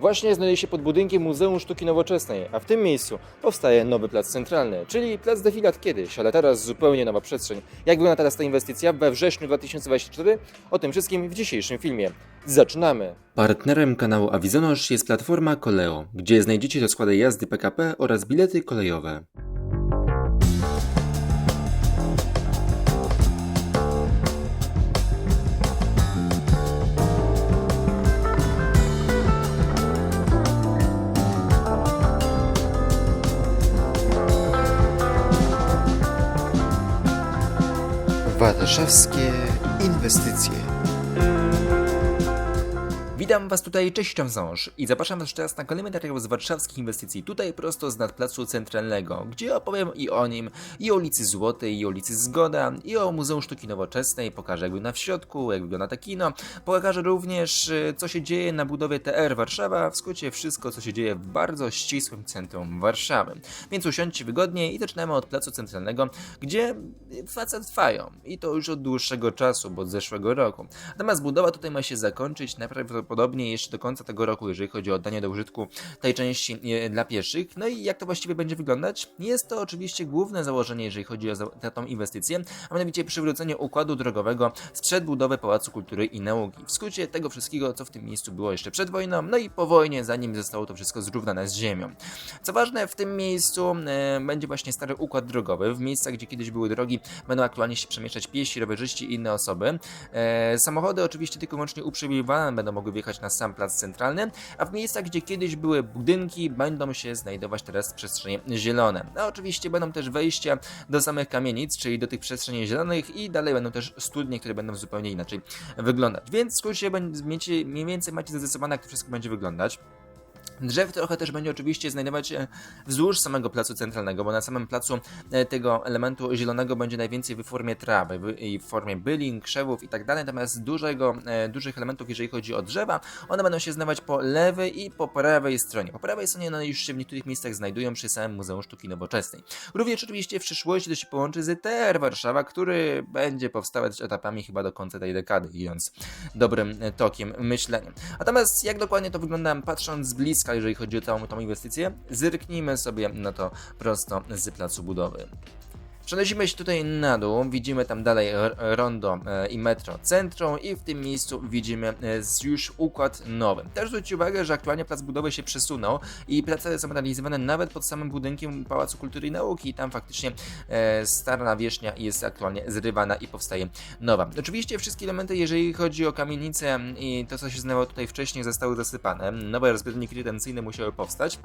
Właśnie znajduje się pod budynkiem Muzeum Sztuki Nowoczesnej, a w tym miejscu powstaje nowy plac centralny, czyli plac defilat kiedyś, ale teraz zupełnie nowa przestrzeń. Jak wygląda teraz ta inwestycja we wrześniu 2024? O tym wszystkim w dzisiejszym filmie. Zaczynamy! Partnerem kanału Avizonosz jest platforma Koleo, gdzie znajdziecie rozkłady jazdy PKP oraz bilety kolejowe. Warszawskie inwestycje. Witam Was tutaj, cześć Ząż i zapraszam Was teraz na kolejny materiał z warszawskich inwestycji, tutaj prosto z nadplacu centralnego, gdzie opowiem i o nim, i o ulicy Złotej, i o ulicy Zgoda, i o Muzeum Sztuki Nowoczesnej, pokażę jak wygląda w środku, jak wygląda to kino, pokażę również y, co się dzieje na budowie TR Warszawa, w skrócie wszystko co się dzieje w bardzo ścisłym centrum Warszawy. Więc usiądźcie wygodnie i zaczynamy od placu centralnego, gdzie prace trwają i to już od dłuższego czasu, bo od zeszłego roku. Natomiast budowa tutaj ma się zakończyć najprawdopodobniej jeszcze do końca tego roku, jeżeli chodzi o oddanie do użytku tej części e, dla pieszych. No i jak to właściwie będzie wyglądać? Jest to oczywiście główne założenie, jeżeli chodzi o tę inwestycję, a mianowicie przywrócenie układu drogowego sprzed budowy Pałacu Kultury i Nauki. W skrócie tego wszystkiego, co w tym miejscu było jeszcze przed wojną, no i po wojnie, zanim zostało to wszystko zrównane z ziemią. Co ważne, w tym miejscu e, będzie właśnie stary układ drogowy. W miejscach, gdzie kiedyś były drogi, będą aktualnie się przemieszczać piesi, rowerzyści i inne osoby. E, samochody oczywiście tylko i wyłącznie uprzywilejowane będą mogły wjechać na sam plac centralny, a w miejscach, gdzie kiedyś były budynki, będą się znajdować teraz przestrzenie zielone. A oczywiście będą też wejścia do samych kamienic, czyli do tych przestrzeni zielonych i dalej będą też studnie, które będą zupełnie inaczej wyglądać. Więc w skrócie będziecie, mniej więcej macie zarysowane, jak to wszystko będzie wyglądać. Drzew trochę też będzie oczywiście znajdować się wzdłuż samego placu centralnego, bo na samym placu e, tego elementu zielonego będzie najwięcej w formie trawy i w formie bylin, krzewów i tak dalej, natomiast dużego, e, dużych elementów, jeżeli chodzi o drzewa, one będą się znajdować po lewej i po prawej stronie. Po prawej stronie one już się w niektórych miejscach znajdują przy samym Muzeum Sztuki Nowoczesnej. Również oczywiście w przyszłości to się połączy z TR Warszawa, który będzie powstawać etapami chyba do końca tej dekady, idąc dobrym e, tokiem myśleniem. Natomiast jak dokładnie to wygląda patrząc z bliska, jeżeli chodzi o całą tą inwestycję, zerknijmy sobie na to prosto z placu budowy. Przenosimy się tutaj na dół, widzimy tam dalej rondo e, i metro centrum i w tym miejscu widzimy e, już układ nowy. Też zwróćcie uwagę, że aktualnie plac budowy się przesunął i prace są realizowane nawet pod samym budynkiem Pałacu Kultury i Nauki i tam faktycznie e, stara nawierzchnia jest aktualnie zrywana i powstaje nowa. Oczywiście wszystkie elementy, jeżeli chodzi o kamienicę i to, co się znalazło tutaj wcześniej, zostały zasypane. Nowe rozbieżniki retencyjne musiały powstać.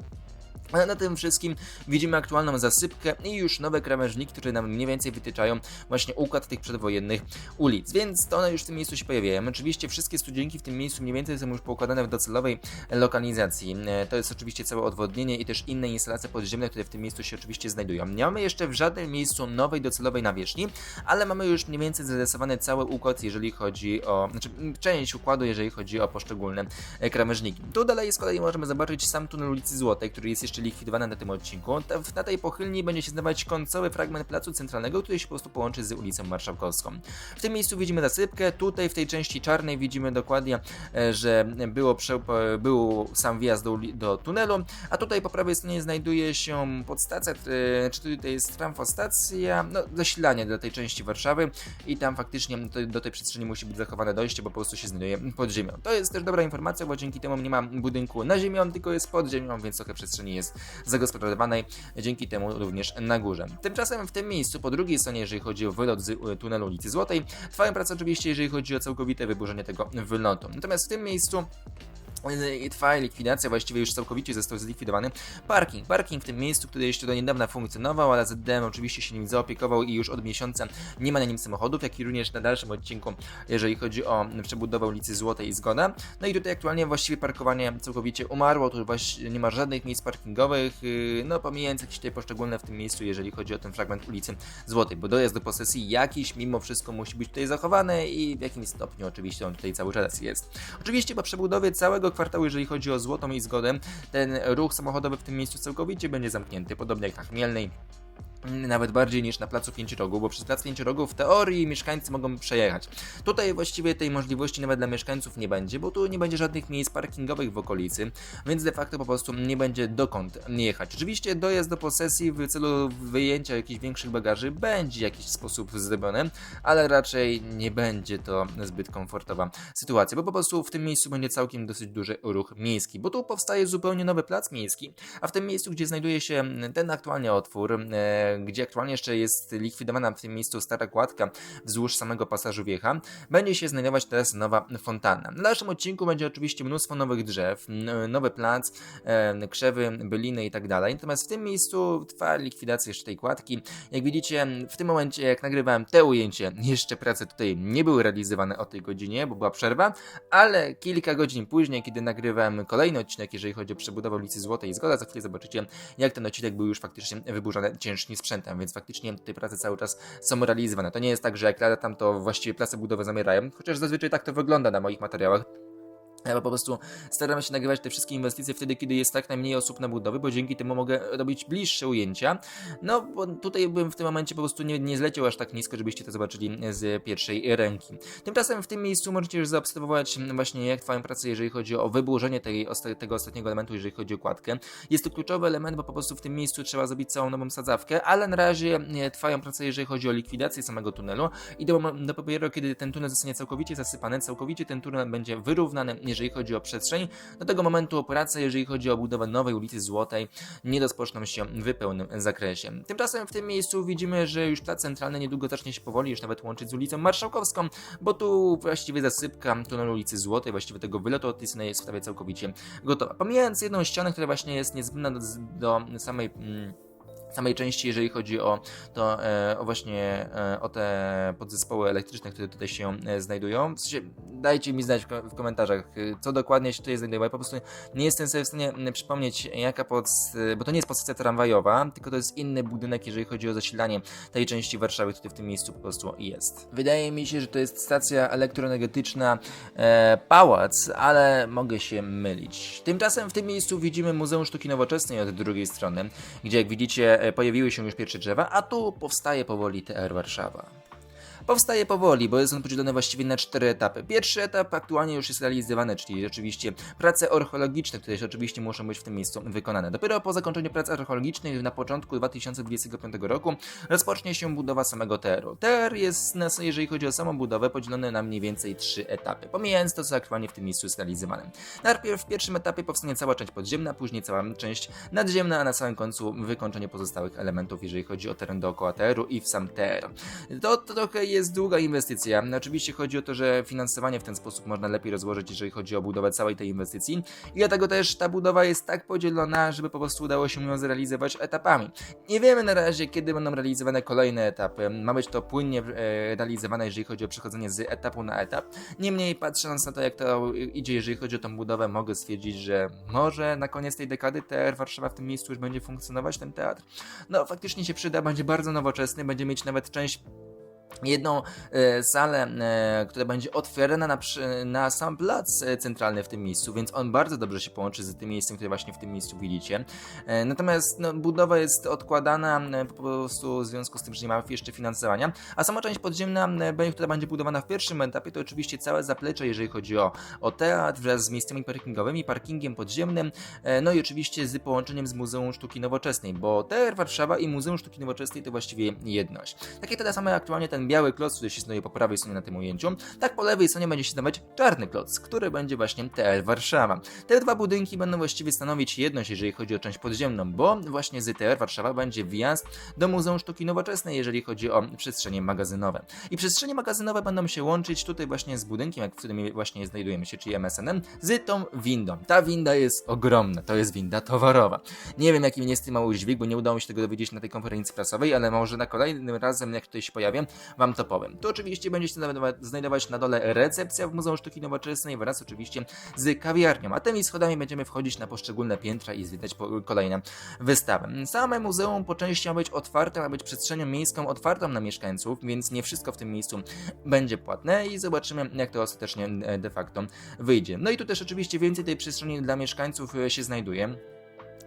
Na tym wszystkim widzimy aktualną zasypkę i już nowe krawężniki, które nam mniej więcej wytyczają właśnie układ tych przedwojennych ulic, więc to one już w tym miejscu się pojawiają. Oczywiście wszystkie studzienki w tym miejscu mniej więcej są już poukładane w docelowej lokalizacji. E, To jest oczywiście całe odwodnienie i też inne instalacje podziemne, które w tym miejscu się oczywiście znajdują. Nie mamy jeszcze w żadnym miejscu nowej docelowej nawierzchni, ale mamy już mniej więcej zarysowany cały układ, jeżeli chodzi o, znaczy część układu, jeżeli chodzi o poszczególne e, krawężniki. Tu dalej z kolei możemy zobaczyć sam tunel ulicy Złotej, który jest jeszcze likwidowany na tym odcinku. Na tej pochylni będzie się znajdować końcowy fragment placu centralnego, który się po prostu połączy z ulicą Marszałkowską. W tym miejscu widzimy zasypkę, tutaj w tej części czarnej widzimy dokładnie, e, że było prze, był sam wjazd do, do tunelu, a tutaj po prawej stronie znajduje się podstacja, e, czy tutaj jest tramfostacja, no zasilanie do tej części Warszawy i tam faktycznie do tej przestrzeni musi być zachowane dojście, bo po prostu się znajduje pod ziemią. To jest też dobra informacja, bo dzięki temu nie ma budynku na ziemią, tylko jest pod ziemią, więc trochę przestrzeni jest zagospodarowanej, dzięki temu również na górze. Tymczasem w tym miejscu, po drugiej stronie, jeżeli chodzi o wylot z e, tunelu ulicy Złotej, trwają prace oczywiście, jeżeli chodzi o całkowite wyburzenie tego wylotu. Natomiast w tym miejscu i trwa likwidacja, właściwie już całkowicie został zlikwidowany parking. Parking w tym miejscu, który jeszcze do niedawna funkcjonował, ale ZDM oczywiście się nim zaopiekował i już od miesiąca nie ma na nim samochodów, jak i również na dalszym odcinku, jeżeli chodzi o przebudowę ulicy Złotej i Zgoda. No i tutaj aktualnie właściwie parkowanie całkowicie umarło, tu właśnie nie ma żadnych miejsc parkingowych, yy, no pomijając jakieś tutaj poszczególne w tym miejscu, jeżeli chodzi o ten fragment ulicy Złotej, bo dojazd do posesji jakiś mimo wszystko musi być tutaj zachowany i w jakimś stopniu oczywiście on tutaj cały czas jest. Oczywiście po przebudowie całego kwartału, jeżeli chodzi o Złotą i Zgodę, ten ruch samochodowy w tym miejscu całkowicie będzie zamknięty, podobnie jak na Chmielnej nawet bardziej niż na placu Pięciorogu, bo przez plac Pięciorogu w teorii mieszkańcy mogą przejechać. Tutaj właściwie tej możliwości nawet dla mieszkańców nie będzie, bo tu nie będzie żadnych miejsc parkingowych w okolicy, więc de facto po prostu nie będzie dokąd jechać. Oczywiście dojazd do posesji w celu wyjęcia jakichś większych bagaży będzie w jakiś sposób zrobiony, ale raczej nie będzie to zbyt komfortowa sytuacja, bo po prostu w tym miejscu będzie całkiem dosyć duży ruch miejski, bo tu powstaje zupełnie nowy plac miejski, a w tym miejscu, gdzie znajduje się ten aktualnie otwór, e, gdzie aktualnie jeszcze jest likwidowana w tym miejscu stara kładka wzdłuż samego pasażu wiecha, będzie się znajdować teraz nowa fontanna. Na dalszym odcinku będzie oczywiście mnóstwo nowych drzew, nowy plac, e, krzewy, byliny i tak dalej. Natomiast w tym miejscu trwa likwidacja jeszcze tej kładki. Jak widzicie, w tym momencie, jak nagrywałem te ujęcie, jeszcze prace tutaj nie były realizowane o tej godzinie, bo była przerwa, ale kilka godzin później, kiedy nagrywałem kolejny odcinek, jeżeli chodzi o przebudowę ulicy Złotej Zgoda, za chwilę zobaczycie, jak ten odcinek był już faktycznie wyburzony ciężkim sprzętem, więc faktycznie te prace cały czas są realizowane. To nie jest tak, że jak lada tam, to właściwie prace budowy zamierają, chociaż zazwyczaj tak to wygląda na moich materiałach. Ja po prostu staram się nagrywać te wszystkie inwestycje wtedy, kiedy jest tak najmniej osób na budowie, bo dzięki temu mogę robić bliższe ujęcia. No, bo tutaj bym w tym momencie po prostu nie, nie zleciał aż tak nisko, żebyście to zobaczyli z pierwszej ręki. Tymczasem w tym miejscu możecie już zaobserwować właśnie jak trwają prace, jeżeli chodzi o wyburzenie tej, tego ostatniego elementu, jeżeli chodzi o kładkę. Jest to kluczowy element, bo po prostu w tym miejscu trzeba zrobić całą nową sadzawkę, ale na razie e, trwają prace, jeżeli chodzi o likwidację samego tunelu i dopiero kiedy ten tunel zostanie całkowicie zasypany, całkowicie ten tunel będzie wyrównany, jeżeli chodzi o przestrzeń, do tego momentu prace, jeżeli chodzi o budowę nowej ulicy Złotej, nie rozpoczną się w pełnym zakresie. Tymczasem w tym miejscu widzimy, że już plac centralny niedługo zacznie się powoli już nawet łączyć z ulicą Marszałkowską, bo tu właściwie zasypka tunelu ulicy Złotej, właściwie tego wylotu Otisny jest prawie całkowicie gotowa. Pomijając jedną ścianę, która właśnie jest niezbędna do, do samej... Mm, samej części, jeżeli chodzi o to, e, o właśnie e, o te podzespoły elektryczne, które tutaj się e, znajdują. W sensie, dajcie mi znać w, ko- w komentarzach, co dokładnie się tutaj znajduje, bo ja po prostu nie jestem sobie w stanie przypomnieć, jaka pod, bo to nie jest podstacja tramwajowa, tylko to jest inny budynek, jeżeli chodzi o zasilanie tej części Warszawy, który w tym miejscu po prostu jest. Wydaje mi się, że to jest stacja elektroenergetyczna e, Pałac, ale mogę się mylić. Tymczasem w tym miejscu widzimy Muzeum Sztuki Nowoczesnej od drugiej strony, gdzie jak widzicie pojawiły się już pierwsze drzewa, a tu powstaje powoli TR Warszawa. Powstaje powoli, bo jest on podzielony właściwie na cztery etapy. Pierwszy etap aktualnie już jest realizowany, czyli oczywiście prace archeologiczne, które oczywiście muszą być w tym miejscu wykonane. Dopiero po zakończeniu prac archeologicznych na początku 2025 roku rozpocznie się budowa samego TR-u. TR jest, jeżeli chodzi o samą budowę, podzielony na mniej więcej trzy etapy, pomijając to, co aktualnie w tym miejscu jest realizowane. Najpierw w pierwszym etapie powstanie cała część podziemna, później cała część nadziemna, a na samym końcu wykończenie pozostałych elementów, jeżeli chodzi o teren dookoła TR-u i w sam. To, to trochę jest długa inwestycja. Oczywiście chodzi o to, że finansowanie w ten sposób można lepiej rozłożyć, jeżeli chodzi o budowę całej tej inwestycji. I dlatego też ta budowa jest tak podzielona, żeby po prostu udało się ją zrealizować etapami. Nie wiemy na razie, kiedy będą realizowane kolejne etapy. Ma być to płynnie e, realizowane, jeżeli chodzi o przechodzenie z etapu na etap. Niemniej, patrząc na to, jak to idzie, jeżeli chodzi o tą budowę, mogę stwierdzić, że może na koniec tej dekady TR Warszawa w tym miejscu już będzie funkcjonować, ten teatr. No, faktycznie się przyda, będzie bardzo nowoczesny, będzie mieć nawet część jedną e, salę, e, która będzie otwierana na, na sam plac e, centralny w tym miejscu, więc on bardzo dobrze się połączy z tym miejscem, które właśnie w tym miejscu widzicie. Natomiast no, budowa jest odkładana po prostu w związku z tym, że nie ma jeszcze finansowania, a sama część podziemna, która będzie budowana w pierwszym etapie, to oczywiście całe zaplecze, jeżeli chodzi o, o teatr wraz z miejscami parkingowymi, parkingiem podziemnym, no i oczywiście z połączeniem z Muzeum Sztuki Nowoczesnej, bo TR Warszawa i Muzeum Sztuki Nowoczesnej to właściwie jedność. Takie samo jak aktualnie ten biały kloc, który się znajduje po prawej stronie na tym ujęciu, tak po lewej stronie będzie się znajdować czarny kloc, który będzie właśnie TR Warszawa. Te dwa budynki będą właściwie stanowić jedność, jeżeli chodzi o część podziemną, bo właśnie z TR Warszawa będzie wjazd do Muzeum Sztuki Nowoczesnej, jeżeli chodzi o przestrzenie magazynowe. I przestrzenie magazynowe będą się łączyć tutaj właśnie z budynkiem, w którym właśnie znajdujemy się, czyli MSNM, z tą windą. Ta winda jest ogromna, to jest winda towarowa. Nie wiem, jaki jest tym mały dźwig, bo nie udało mi się tego dowiedzieć na tej konferencji prasowej, ale może na kolejnym razem, jak tutaj się pojawię, wam to powiem. Tu oczywiście będzie się znajdować- na dole recepcja w Muzeum Sztuki Nowoczesnej wraz oczywiście z kawiarnią, a tymi schodami będziemy wchodzić na poszczególne piętra i zwiedzać kolejne wystawy. Same muzeum po części ma być otwarte, ma być przestrzenią miejską otwartą na mieszkańców, więc nie wszystko w tym miejscu będzie płatne i zobaczymy, jak to ostatecznie e, de facto wyjdzie. No i tu też oczywiście więcej tej przestrzeni dla mieszkańców e, się znajduje.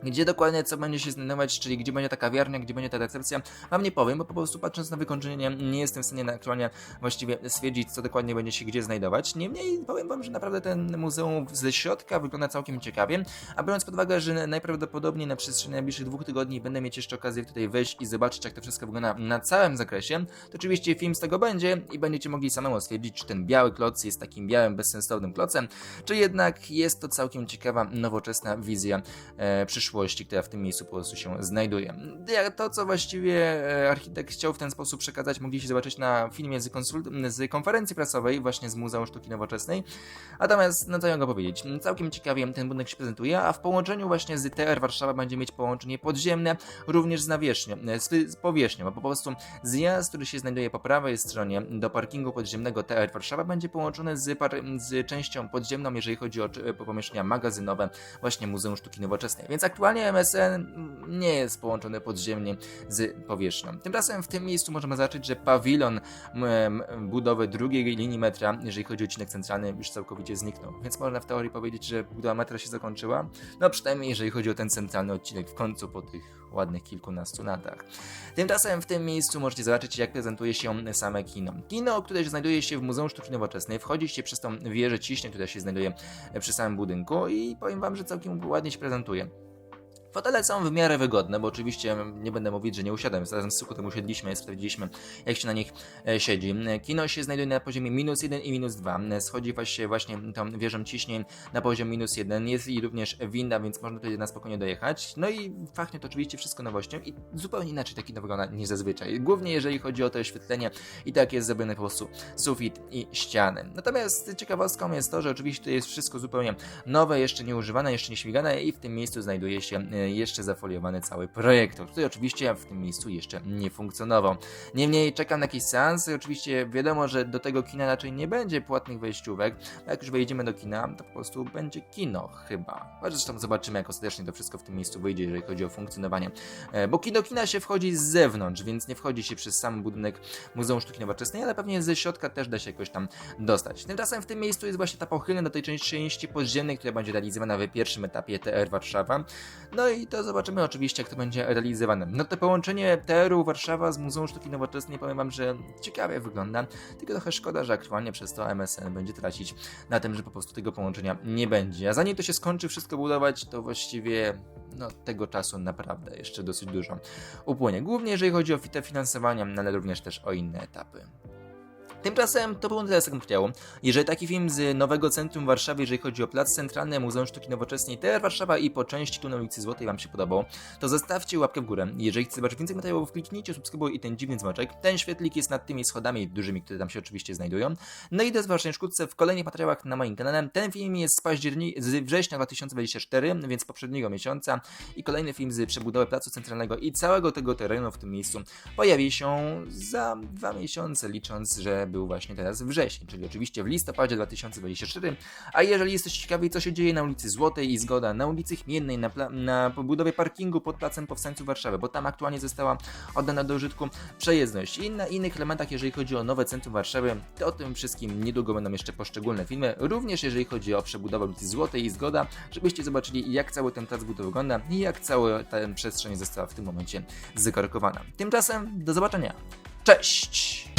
Gdzie dokładnie co będzie się znajdować, czyli gdzie będzie ta kawiarnia, gdzie będzie ta recepcja, wam nie powiem, bo po prostu patrząc na wykończenie nie jestem w stanie na aktualnie właściwie stwierdzić, co dokładnie będzie się gdzie znajdować. Niemniej powiem wam, że naprawdę ten muzeum ze środka wygląda całkiem ciekawie, a biorąc pod uwagę, że najprawdopodobniej na przestrzeni najbliższych dwóch tygodni będę mieć jeszcze okazję tutaj wejść i zobaczyć, jak to wszystko wygląda na całym zakresie, to oczywiście film z tego będzie i będziecie mogli samemu stwierdzić, czy ten biały kloc jest takim białym, bezsensownym klocem, czy jednak jest to całkiem ciekawa, nowoczesna wizja e, przyszłości, która w tym miejscu po prostu się znajduje. To, co właściwie e, architekt chciał w ten sposób przekazać, mogliście zobaczyć na filmie z, z konferencji prasowej, właśnie z Muzeum Sztuki Nowoczesnej. Natomiast, no co mogę powiedzieć, całkiem ciekawie ten budynek się prezentuje, a w połączeniu właśnie z TR Warszawa będzie mieć połączenie podziemne, również z nawierzchnią, e, z, z powierzchnią, bo po prostu zjazd, który się znajduje po prawej stronie do parkingu podziemnego TR Warszawa będzie połączony z, z częścią podziemną, jeżeli chodzi o czy- pomieszczenia magazynowe, właśnie Muzeum Sztuki Nowoczesnej. Więc aktualnie MSN nie jest połączony podziemnie z powierzchnią. Tymczasem w tym miejscu możemy zobaczyć, że pawilon budowy drugiej linii metra, jeżeli chodzi o odcinek centralny, już całkowicie zniknął. Więc można w teorii powiedzieć, że budowa metra się zakończyła. No przynajmniej jeżeli chodzi o ten centralny odcinek w końcu po tych ładnych kilkunastu latach. Tymczasem w tym miejscu możecie zobaczyć, jak prezentuje się same kino. Kino, które znajduje się w Muzeum Sztuki Nowoczesnej, wchodzicie przez tą wieżę ciśnie, która się znajduje przy samym budynku i powiem wam, że całkiem ładnie się prezentuje. Fotele są w miarę wygodne, bo oczywiście nie będę mówić, że nie usiadłem. Razem z Sukutem usiedliśmy i sprawdziliśmy, jak się na nich e, siedzi. Kino się znajduje na poziomie minus 1 i minus 2. Schodzi właśnie, właśnie tą wieżą ciśnień na poziom minus 1. Jest i również winda, więc można tutaj na spokojnie dojechać. No i fachnie to oczywiście wszystko nowością i zupełnie inaczej taki kino wygląda niż zazwyczaj. Głównie jeżeli chodzi o to oświetlenie i tak jest zrobione po prostu sufit i ściany. Natomiast ciekawostką jest to, że oczywiście to jest wszystko zupełnie nowe, jeszcze nieużywane, jeszcze nie śmigane i w tym miejscu znajduje się e, jeszcze zafoliowany cały projektor, który oczywiście w tym miejscu jeszcze nie funkcjonował. Niemniej czekam na jakieś seansy, oczywiście wiadomo, że do tego kina raczej nie będzie płatnych wejściówek, a jak już wejdziemy do kina, to po prostu będzie kino chyba. Zresztą zobaczymy, jak ostatecznie to wszystko w tym miejscu wyjdzie, jeżeli chodzi o funkcjonowanie. E, Bo do kina się wchodzi z zewnątrz, więc nie wchodzi się przez sam budynek Muzeum Sztuki Nowoczesnej, ale pewnie ze środka też da się jakoś tam dostać. Tymczasem w tym miejscu jest właśnie ta pochylnia do tej części podziemnej, która będzie realizowana w pierwszym etapie TR Warszawa. No i to zobaczymy oczywiście, jak to będzie realizowane. No to połączenie TR-u Warszawa z Muzeum Sztuki Nowoczesnej, powiem wam, że ciekawie wygląda, tylko trochę szkoda, że aktualnie przez to MSN będzie tracić na tym, że po prostu tego połączenia nie będzie. A zanim to się skończy wszystko budować, to właściwie no, tego czasu naprawdę jeszcze dosyć dużo upłynie. Głównie jeżeli chodzi o no, ale również też o inne etapy. Tymczasem to było tyle z tego materiału. Jeżeli taki film z nowego centrum w Warszawie, jeżeli chodzi o Plac Centralny, Muzeum Sztuki Nowoczesnej, TR Warszawa i po części tu na ulicy Złotej Wam się podobał, to zostawcie łapkę w górę. Jeżeli chcecie zobaczyć więcej materiałów, kliknijcie subskrybuj i ten dziwny dzwoneczek. Ten świetlik jest nad tymi schodami dużymi, które tam się oczywiście znajdują. No i do zobaczenia wkrótce w kolejnych materiałach na moim kanale. Ten film jest z października, z września 2024, więc poprzedniego miesiąca i kolejny film z przebudowy Placu Centralnego i całego tego terenu w tym miejscu pojawi się za dwa miesiące, licząc, że był właśnie teraz wrzesień, czyli oczywiście w listopadzie 2024. A jeżeli jesteście ciekawi, co się dzieje na ulicy Złotej i Zgoda, na ulicy Chmiennej, na, na pobudowie parkingu pod Placem Powstańców Warszawy, bo tam aktualnie została oddana do użytku przejezdność i na innych elementach, jeżeli chodzi o nowe centrum Warszawy, to o tym wszystkim niedługo będą jeszcze poszczególne filmy, również jeżeli chodzi o przebudowę ulicy Złotej i Zgoda, żebyście zobaczyli, jak cały ten plac budowy wygląda i jak cała ta przestrzeń została w tym momencie zakorkowana. Tymczasem do zobaczenia. Cześć!